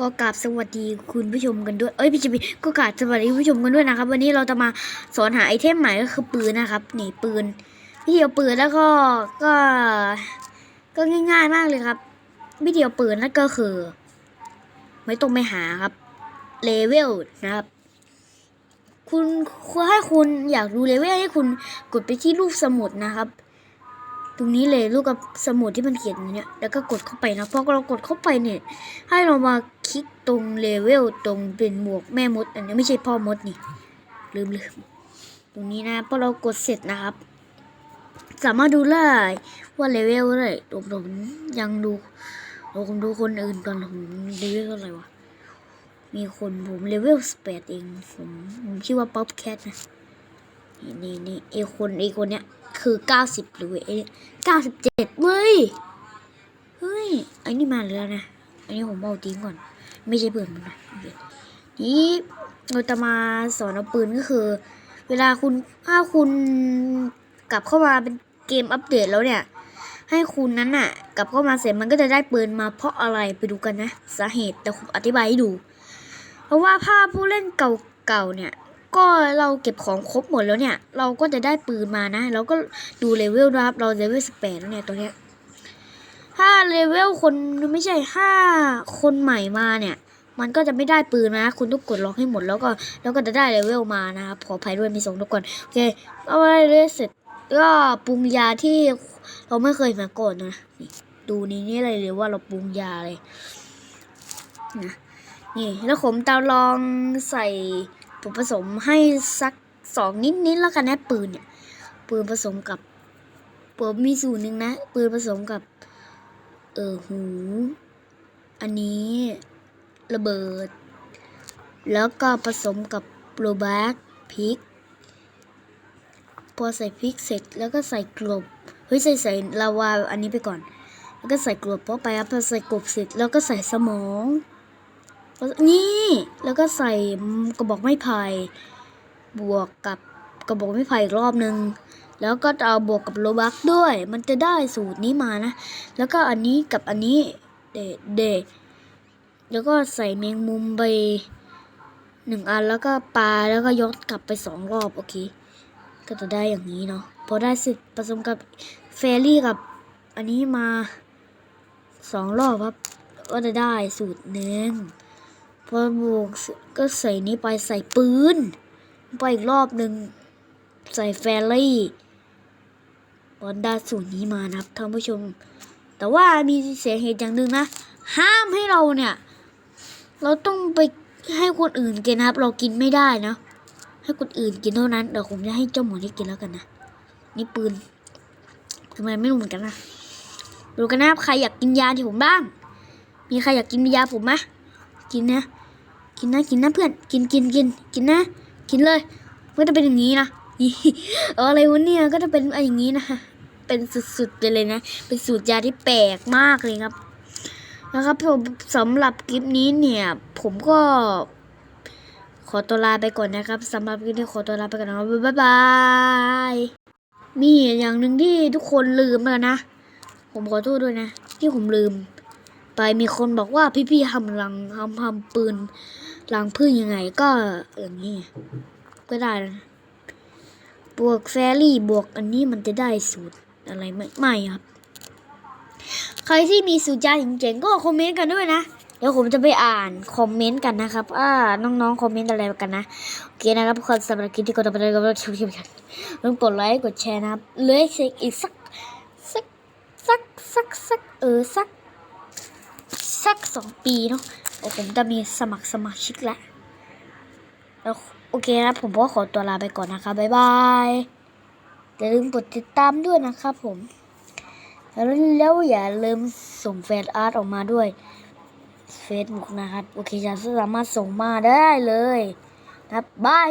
ก็กราบสวัสดีคุณผู้ชมกันด้วย เอ้ยพี่จิบีก็กราบสวัสดีผู้ชมกันด้วยนะครับ วันนี้เราจะมาสอนหาไอเทมใหม่ก็คือปืนนะครับนี่ปืนวิธีเอาปืนแล้วก็ก็ ก็ง่ายๆมากเลยครับวิธีเอาปืนนั่นก็คือ ไม่ต้องไปหาครับเลเวลนะครับ คุณคุณให้คุณอยากดูเลเวลให้คุณกดไปที่รูปสมุดนะครับ ตรงนี้เลยรูปกับสมุดที่มันเขียนอยู่เนี่ย แล้วก็กดเข้าไปนะพอเรากดเข้าไปเนี่ย ให้เรามาคลิกตรงเลเวลตรงเป็นหมวกแม่มด อันนี้ไม่ใช่พ่อมดนี่ลืมลืมตรงนี้นะพอเรากดเสร็จนะครับ สามารถดูได้ว่าเลเวลอะไรผมผมยังดูผมดูคนอื่นก่อนผมเลเวลอะไรวะมีคนผมเลเวลสเปดเองผมผมชื่อว่าป๊อปแคทนะ นี่นี่ไอคนไอคนเนี้ยคือเก้าสิบหรือไอเก้าสิบเจ็ดเว้ย เฮ้ยไอนี่มาแล้วนะ อันนี้ผมเอาทิ้งก่อน ไม่ใช่เพื่อนมันนะนี่เราจะมาสอนเอาปืนก็คือ เวลาคุณถ้าคุณกลับเข้ามาเป็นเกมอัปเดตแล้วเนี่ย ให้คุณนั้นน่ะ กลับเข้ามาเสร็จมันก็จะได้ปืนมาเพราะอะไรไปดูกันนะ สาเหตุแต่ผมอธิบายให้ดู เพราะว่าภาพผู้เล่นเก่าๆเนี่ย ก็เราเก็บของครบหมดแล้วเนี่ย เราก็จะได้ปืนมานะ เราก็ดูเลเวลนะครับเราเลเวลสิบแปดแล้วเนี่ยตัวเนี้ยถ้าเลเวลคนไม่ใช่ห้าคนใหม่มาเนี่ย มันก็จะไม่ได้ปืนนะ คุณต้องกดล็อกให้หมดแล้วก็แล้วก็จะได้เลเวลมานะครับขออภัยด้วยมีส่งทุกคนโอเคเอาไว้เลยเสร็จก็ปรุงยาที่เราไม่เคยมาก่อนนะนี่ดูนี่นี่เลยเลยว่าเราปรุงยาเลยนะนี่แล้วผมตาลองใส่ ผมผสมให้สักสองนิดนิดๆแล้วกันนะปืนเนี่ยปืนผสมกับผมมีสูตรหนึ่งนะ ปืนผสมกับ เออหู อันนี้ระเบิด แล้วก็ผสมกับโรบักพริก พอใส่พริกเสร็จแล้วก็ใส่กลบเฮ้ยใส่ใส่ลาวาอันนี้ไปก่อน แล้วก็ใส่กลบเข้าไปครับพอใส่กลบเสร็จแล้วก็ใส่สมอง นี่แล้วก็ใส่กระบอกไม้ไผ่บวกกับกระบอกไม้ไผ่อีกรอบนึง แล้วก็เอาบวกกับโลบักด้วย มันจะได้สูตรนี้มานะ แล้วก็อันนี้กับอันนี้เดเดแล้วก็ใส่แมงมุมไปหนึ่งอันแล้วก็ปลาแล้วก็ยกกลับไปสองรอบโอเค ก็จะได้อย่างนี้เนาะพอได้เสร็จผสมกับเฟรรี่กับอันนี้มาสองรอบครับ ก็จะได้สูตรหนึ่ง พอบวกก็ใส่นี้ไปใส่ปืน ไปอีกรอบหนึ่งใส่เฟรี่บอลด้สูตรนี้มานะครับท่านผู้ชม แต่ว่ามีเสียเหตุอย่างหนึ่งนะ ห้ามให้เราเนี่ย เราต้องไปให้คนอื่นกินนะครับ เรากินไม่ได้นะ ให้คนอื่นกินเท่านั้นเดี๋ยวผมจะให้เจ้าหมูนี่กินแล้วกันนะ นี่ปืนทำไมไม่รู้เหมือนกันนะดูกันนะครับใครอยากกินยาที่ผมบ้าง มีใครอยากกินยาผมไหม กินนะ กินนะ กินนะเพื่อน กินกินกิน กินนะ กินเลยมันก็จะเป็นอย่างนี้นะเอออะไรวะเนี่ยก็จะเป็นอย่างนี้นะเป็นสุดๆไปเลยนะ เป็นสูตรยาที่แปลกมากเลยครับ นะครับผมสำหรับคลิปนี้เนี่ย ผมก็ ขอตัวลาไปก่อนนะครับสำหรับคลิปนี้ขอตัวลาไปก่อนนะครับบ๊ายบายมีอย่างหนึ่งที่ทุกคนลืมไปนะ ผมขอโทษด้วยนะ ที่ผมลืม ไปมีคนบอกว่าพี่ๆทำรังทำทำปืนรังพึ่งยังไงก็อย่างนี้ ก็ได้นะ บวกแฟรี่บวกอันนี้มันจะได้สูตรอะไรไหมไม่ครับ ใครที่มีสูตรยาเจ๋งๆก็คอมเมนต์กันด้วยนะ เดี๋ยวผมจะไปอ่านคอมเมนต์กันนะครับอ่าน้องๆคอมเมนต์อะไรกันนะ โอเคนะครับทุกคนสำหรับคลิปที่กดไปเลยก็ชิวๆกันต้องกดไลค์กดแชร์นะครับ เลยอีกสักสักสักสักสักเออสัก สักสองปีเนาะโอ้ผมจะมีสมัครสมาชิกแล้วแล้วโอเคนะผมก็ขอตัวลาไปก่อนนะคะบ๊ายบายอย่าลืมกดติดตามด้วยนะครับผม แล้วอย่าลืมส่งแฟนอาร์ตออกมาด้วย Facebook นะครับ โอเคจะสามารถส่งมาได้เลยนะบบาย